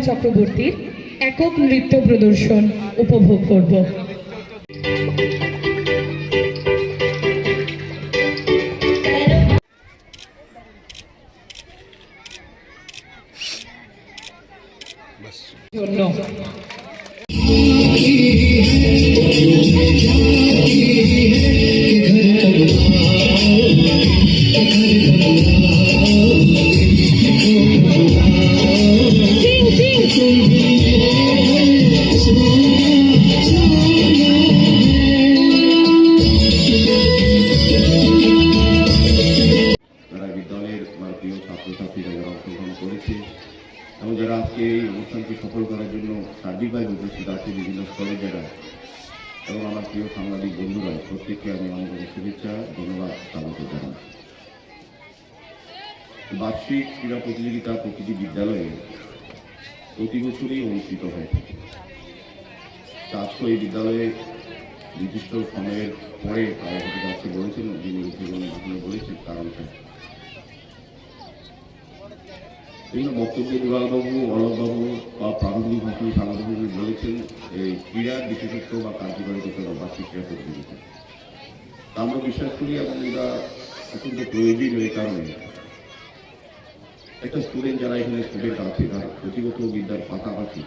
চক্রবর্তীর একক নৃত্য প্রদর্শন উপভোগ করব। জন্য এবং যারা আজকে এই অনুষ্ঠানকে সফল করার জন্য সার্বিকভাবে উপস্থিত আছে বিভিন্ন স্তরে যারা। এবং আমার প্রিয় সাংবাদিক বন্ধুরা, প্রত্যেককে আমি আমাদের শুভেচ্ছা, ধন্যবাদ, স্বাগত জানাই। বার্ষিক ক্রীড়া প্রতিযোগিতা প্রতিটি বিদ্যালয়ে প্রতি বছরই অনুষ্ঠিত হয়ে থাকে। আজকে এই বিদ্যালয়ে নির্দিষ্ট সময়ের পরে তারা হতে যাচ্ছে বলেছেন, যিনি উদ্বোধন বলেছেন কারণটা বিভিন্ন বক্তব্যে দুলালবাবু অলোকবাবু বা প্রারম্ভিক ভাষণ সাংবাদিকবাবু বলেছেন, এই ক্রীড়ার বিশেষত্ব বা কার্যকারিতা বা বার্ষিক ক্রীড়া প্রতিযোগিতা। তা আমরা বিশ্বাস করি এবং এটা অত্যন্ত প্রয়োজনীয় এই কারণে। একটা স্টুডেন্ট যারা এখানে স্টুডেন্ট আছে, তার প্রতিগত বিদ্যার পাশাপাশি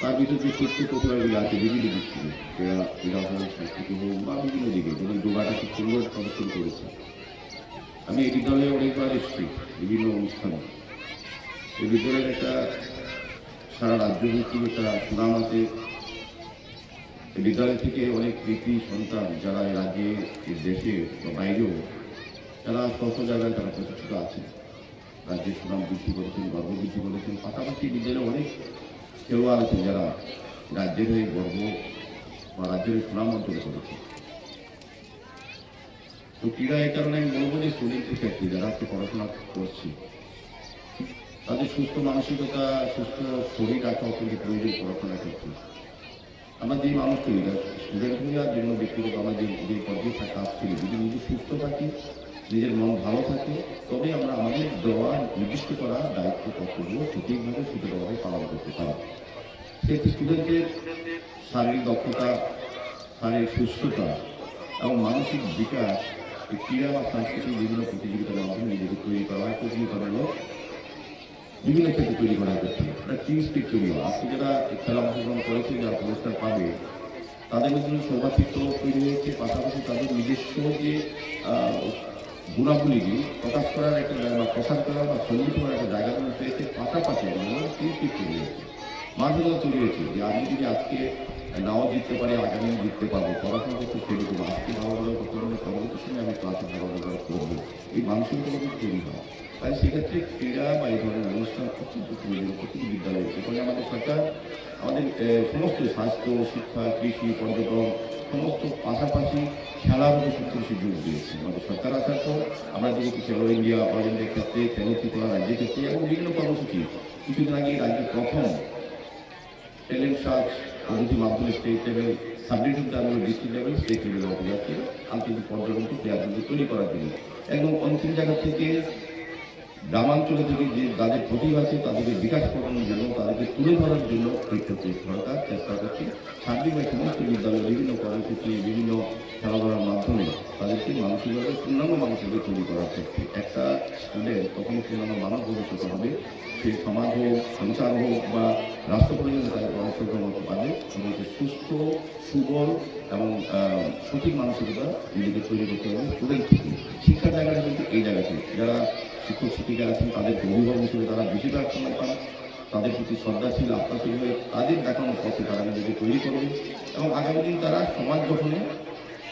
তার ভিতরে যে সত্য প্রতিভাগুলি আছে, বিভিন্ন দিক থেকে, ক্রীড়া ক্রীড়া হোক সংস্কৃতি হোক বা বিভিন্ন দিকে, যেমন যোগাটা খুব সুন্দর প্রদর্শন করেছে। আমি এই বিদ্যালয়ে অনেকবার এসেছি, বিভিন্ন অনুষ্ঠানে। এই বিদ্যালয়ের একটা সারা রাজ্যভিত্তিক একটা সুনাম আছে। এই বিদ্যালয় থেকে অনেক কৃতি সন্তান যারা এই রাজ্যে দেশে বা বাইরেও, তারা স্বল্প জায়গায় তারা প্রতিষ্ঠিত আছেন। রাজ্যের সুনাম বৃদ্ধি করেছেন, গর্ব বৃদ্ধি করেছেন। পাশাপাশি বিদ্যালয়ে অনেক খেলোয়াড় আছেন যারা রাজ্যের হয়ে গর্ব বা রাজ্যের সুনাম অর্জন করেছে তো ক্রীড়া এই কারণে আমি বলব যে স্টুডেন্টের ক্ষেত্রে যারা একটু পড়াশোনা করছে, তাদের সুস্থ মানসিকতা, সুস্থ শরীর রাখা অত্যন্ত প্রয়োজন পড়াশোনার ক্ষেত্রে। আমরা যে মানুষ করি স্টুডেন্ট আর জন্য ব্যক্তিগত আমরা যে যে পর্যায়ে থাকা করি, যদি নিজে সুস্থ থাকি, নিজের মন ভালো থাকে তবে আমরা আমাদের দেওয়া, নির্দিষ্ট করা দায়িত্ব কর্তব্য সঠিকভাবে সুন্দরভাবে পালন করতে পারি। সেক্ষেত্রে স্টুডেন্টের শারীরিক দক্ষতা, শারীরিক সুস্থতা এবং মানসিক বিকাশ ক্রীড়া বা সাংস্কৃতিক বিভিন্ন প্রতিযোগিতার মাধ্যমে নিজেকে তৈরি করা হয় প্রতিযোগিতা হলো বিভিন্ন ক্ষেত্রে তৈরি করা হচ্ছে টিম স্পিড তৈরি হয়। আজকে যারা খেলা অংশগ্রহণ করেছে যারা পুরস্কার পাবে, তাদের মধ্যে সৌভাতৃত্ব তৈরি হয়েছে, পাশাপাশি তাদের নিজস্ব যে গুণাবলীগুলি প্রকাশ করার একটা জায়গা প্রসার করার বা সংগীত করার একটা জায়গা কিন্তু পেয়েছে পাশাপাশি টিম স্পিড তৈরি হয়েছে। মানসিকতা তৈরি হয়েছে। যে আমি যদি আজকে নাও জিততে পারি, আগামী জিততে পারব। পড়াশোনা করতে শুরু করব আজকে ভালো ভালো করতে পারব পরবর্তী আমি ক্লাসে ভালো ভালো করব এই মানসিকতা কিন্তু তৈরি হয়। তাই সেক্ষেত্রে ক্রীড়া বা এই ধরনের অনুষ্ঠান অত্যন্ত প্রয়োজন প্রতিটি বিদ্যালয়ে এখানে আমাদের সরকার, আমাদের সমস্ত স্বাস্থ্য, শিক্ষা, কৃষি, পর্যটন, সমস্ত পাশাপাশি খেলার উপর সত্যি জোর দিয়েছে। আমাদের সরকার আসার পর আমরা যেহেতু খেলো ইন্ডিয়া অলিম্পিক ক্ষেত্রে ত্রিপুরা রাজ্যের ক্ষেত্রে এবং বিভিন্ন কর্মসূচি। কিছুদিন আগে রাজ্যের প্রথম ট্যালেন্ট সার্চ পদ্ধতি মাধ্যমে state level subdivision level district level state level যাচ্ছে আন্তর্জাতিক পর্যটনকে প্লেয়ারদের তৈরি করার জন্য। একদম অন্তিম জায়গা থেকে গ্রামাঞ্চলে থেকে যে যাদের প্রতিভা আছে, তাদেরকে বিকাশ করানোর জন্য, তাদেরকে তুলে ধরার জন্য ক্ষেত্রে সরকার চেষ্টা করছে। সার্বিকভাবে সমস্ত বিদ্যালয়ে বিভিন্ন কর্মসূচি, বিভিন্ন খেলাধুলার মাধ্যমে তাদেরকে মানসিকভাবে পূর্ণাঙ্গ মানুষকে তৈরি করার ক্ষেত্রে একটা স্টুডেন্ট তখনই পূর্ণাঙ্গ মানুষ ভবিষ্যতে হবে। সে সমাজ হোক, সংসার হোক বা রাষ্ট্র পরিচালনা তাদের করতে পারবে এবং সে সুস্থ, সুবল এবং সঠিক মানসিকতা নিজেকে তৈরি করতে হবে। স্টুডেন্ট থেকে শিক্ষার জায়গাটা কিন্তু এই জায়গাতে যারা শিক্ষক, শিক্ষিকা আছেন, তাদের অভিভাবক হিসেবে তারা বেশিরভাগ সময় পান। তাদের প্রতি শ্রদ্ধাশীল আত্মাশীল হয়ে তাদের দেখানোর পথে তারা নিজেকে তৈরি করবে এবং আগামী দিন তারা সমাজ গঠনে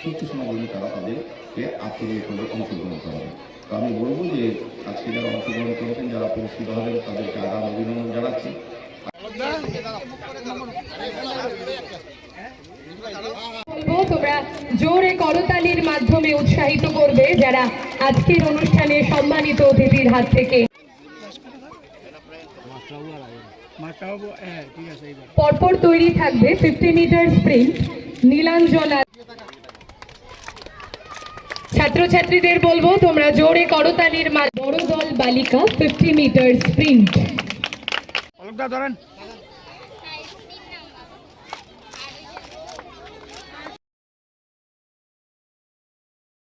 সুস্থ সমাজ তারা তাদেরকে আত্মনিয়োগ করে অংশগ্রহণ করাবে। তো আমি বলব যে আজকে যারা অংশগ্রহণ করেছেন, যারা পুরস্কৃত হবেন, তাদেরকে আগাম অভিনন্দন জানাচ্ছি। তোমরা জোরে করতালির মাধ্যমে উৎসাহিত করবে যারা আজকের অনুষ্ঠানে সম্মানিত অতিথির হাত থেকে। পরপর তৈরি থাকবে ফিফটি মিটার স্প্রিন্ট নীলাঞ্জনা ছাত্রছাত্রীদের বলব তোমরা জোরে করতালির বড় দল বালিকা ফিফটি মিটার স্প্রিন্ট ধরেন।